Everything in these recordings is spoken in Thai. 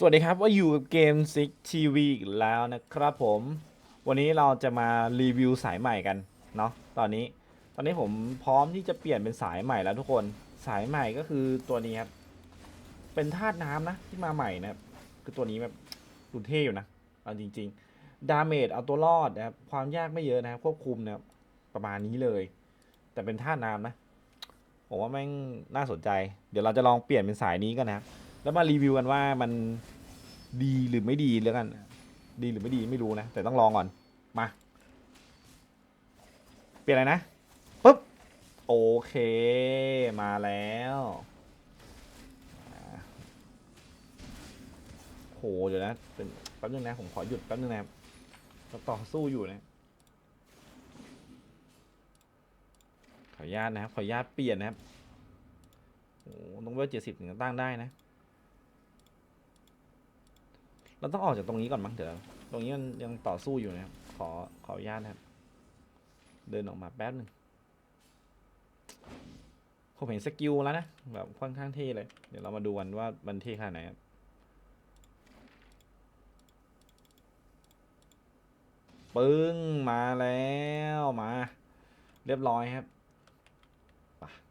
สวัสดีครับว่าอยู่กับเกม Six TV อีกแล้วนะครับผม วันนี้เราจะมารีวิวสายใหม่กันเนาะตอนนี้ ตอนนี้ผมพร้อมที่จะเปลี่ยนเป็นสายใหม่แล้วทุกคนสายใหม่ก็คือตัวนี้ครับ เป็นธาตุน้ำนะที่มาใหม่นะครับ คือตัวนี้แบบดูเท่อยู่นะเอาจริง ๆ ดาเมจเอาตัวรอดนะครับความยากไม่เยอะนะครับควบคุมนะครับประมาณนี้เลย แต่เป็นธาตุน้ำนะผมว่าแม่งน่าสนใจ เดี๋ยวเราจะลองเปลี่ยนเป็นสายนี้กันนะครับ แล้วมารีวิวกันว่ามันดีหรือไม่ดีแล้วกัน ดีหรือไม่ดีไม่รู้นะ แต่ต้องลองก่อน มา เปลี่ยนอะไรนะปุ๊บ โอเค มาแล้วอ่าโหเดี๋ยวนะเป็นแป๊บนึงนะ ผมขอหยุดแป๊บนึงนะครับต่อสู้อยู่นะขออนุญาตนะครับ ขออนุญาตเปลี่ยนนะครับโอ้ต้องเวลเจ็ดสิบถึงตั้งได้นะ เราต้องออกจากตรงนี้ก่อนมั้งเดี๋ยวตรงนี้มันยังต่อสู้อยู่นะครับ ขอขออนุญาตนะครับ เดินออกมาแป๊บหนึ่งผมเห็นสกิลแล้วนะ แบบค่อนข้างเท่เลย เดี๋ยวเรามาดูกันว่ามันเท่ขนาดไหนครับปึ้งมาแล้วมา เรียบร้อยครับ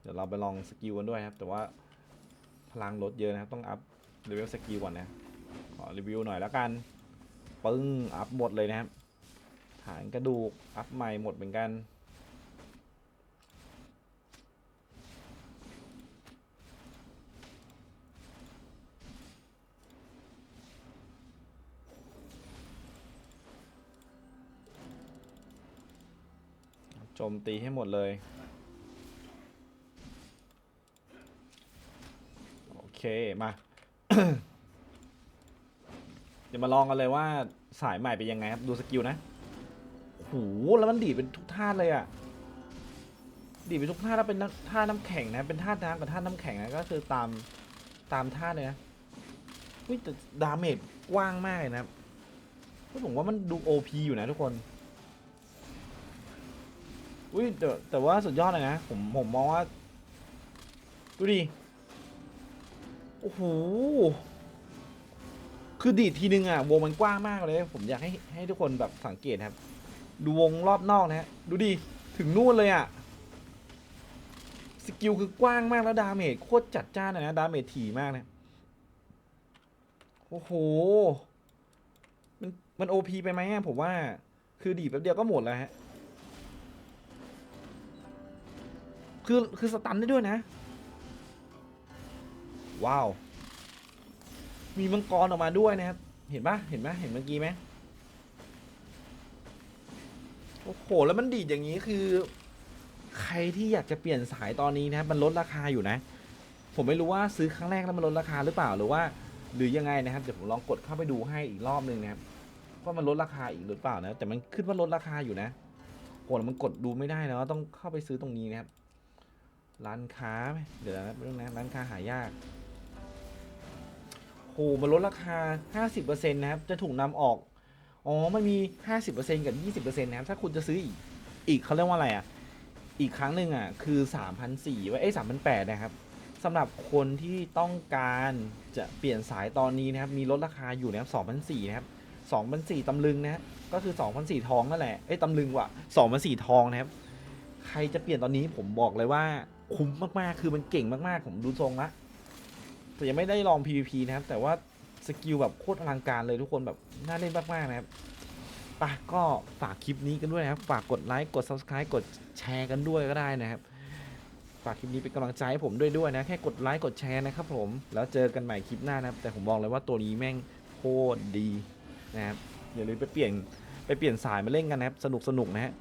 เดี๋ยวเราไปลองสกิลกันด้วยครับ แต่ว่าพลังลดเยอะนะครับ ต้องอัพเลเวลสกิลก่อนนะ ขอรีวิวหน่อยแล้วกัน ปึ้ง อัพหมดเลยนะครับ ฐานกระดูก อัพใหม่หมดเหมือนกันโจมตีให้หมดเลย โอเค มา เดี๋ยวมาลองกันเลยว่าสายใหม่เป็นยังไงครับ ดูสกิลนะโหแล้วมันดีดเป็นทุกท่าเลยอะดีดเป็นทุกท่าแล้วเป็นท่าน้ำแข็งนะ เป็นท่าน้ำกับท่าน้ำแข็งนะก็คือตามตามท่าเลยนะอุ้ยแต่ดาเมจกว้างมากเลยนะครับผมว่ามันดูโอพีอยู่นะทุกคนอุ้ยแต่แต่ว่าสุดยอดเลยนะผมผมมองว่า ดูดิ โอ้โห คือดีดทีนึงอะวงมันกว้างมากเลย ผมอยากให้ให้ทุกคนแบบสังเกตครับ ดูวงรอบนอกนะฮะดูดิถึงนู่นเลยอะสกิลคือกว้างมากแล้วดาเมจโคตรจัดจ้านนะดาเมจถี่มากนะโอ้โห มันมันโอพีไปไหมผมว่า คือดีแป๊บเดียวก็หมดแล้วฮะ คือ คือสตันได้ด้วยนะ ว้าว มีมังกรออกมาด้วยนะครับ เห็นปะเห็นปะเห็นเมื่อกี้ไหมโอ้โห แล้วมันดีดอย่างนี้คือ ใครที่อยากจะเปลี่ยนสายตอนนี้นะครับมันลดราคาอยู่นะ ผมไม่รู้ว่าซื้อครั้งแรกแล้วมันลดราคาหรือเปล่าหรือว่า หรือยังไงนะครับเดี๋ยวผมลองกดเข้าไปดูให้อีกรอบหนึ่งนะครับว่ามันลดราคาอีกหรือเปล่านะแต่มันขึ้นว่าลดราคาอยู่นะโหแล้วมันกดดูไม่ได้นะต้องเข้าไปซื้อตรงนี้นะครับร้านค้าไหมเดี๋ยวนะเรื่องนะร้านค้าหายาก โหมันลดราคา 50%นะครับ จะถูกนำออก อ๋อ มันมี 50%กับ 20%นะครับ ถ้าคุณจะซื้ออีก อีกเขาเรียกว่าอะไรอะ อีกครั้งหนึ่งอะ คือ3,400ไว้เอ้ย3,800นะครับสำหรับคนที่ต้องการจะเปลี่ยนสายตอนนี้นะครับ มีลดราคาอยู่นะครับ2,400นะครับ2,400ตำลึงนะก็คือ2,400ทองนั่นแหละ เอ้ยตำลึงว่ะ2,400ทองนะครับ ใครจะเปลี่ยนตอนนี้ผมบอกเลยว่าคุ้มมากๆ คือมันเก่งมากๆ ผมดูทรงละ แต่ยังไม่ได้ลอง PVP นะครับ แต่ว่าสกิลแบบโคตรอลังการเลยทุกคนแบบน่าเล่นมากๆนะครับปะก็ฝากคลิปนี้กันด้วยนะครับ ฝากกดไลค์กด Subscribe กดแชร์กันด้วยก็ได้นะครับ ฝากคลิปนี้เป็นกำลังใจให้ผมด้วยด้วยนะ แค่กดไลค์กดแชร์นะครับผม แล้วเจอกันใหม่คลิปหน้านะครับ แต่ผมบอกเลยว่าตัวนี้แม่งโคตรดีนะครับอย่าลืมไปเปลี่ยนไปเปลี่ยนสายมาเล่นกันนะครับ สนุกสนุกนะฮะ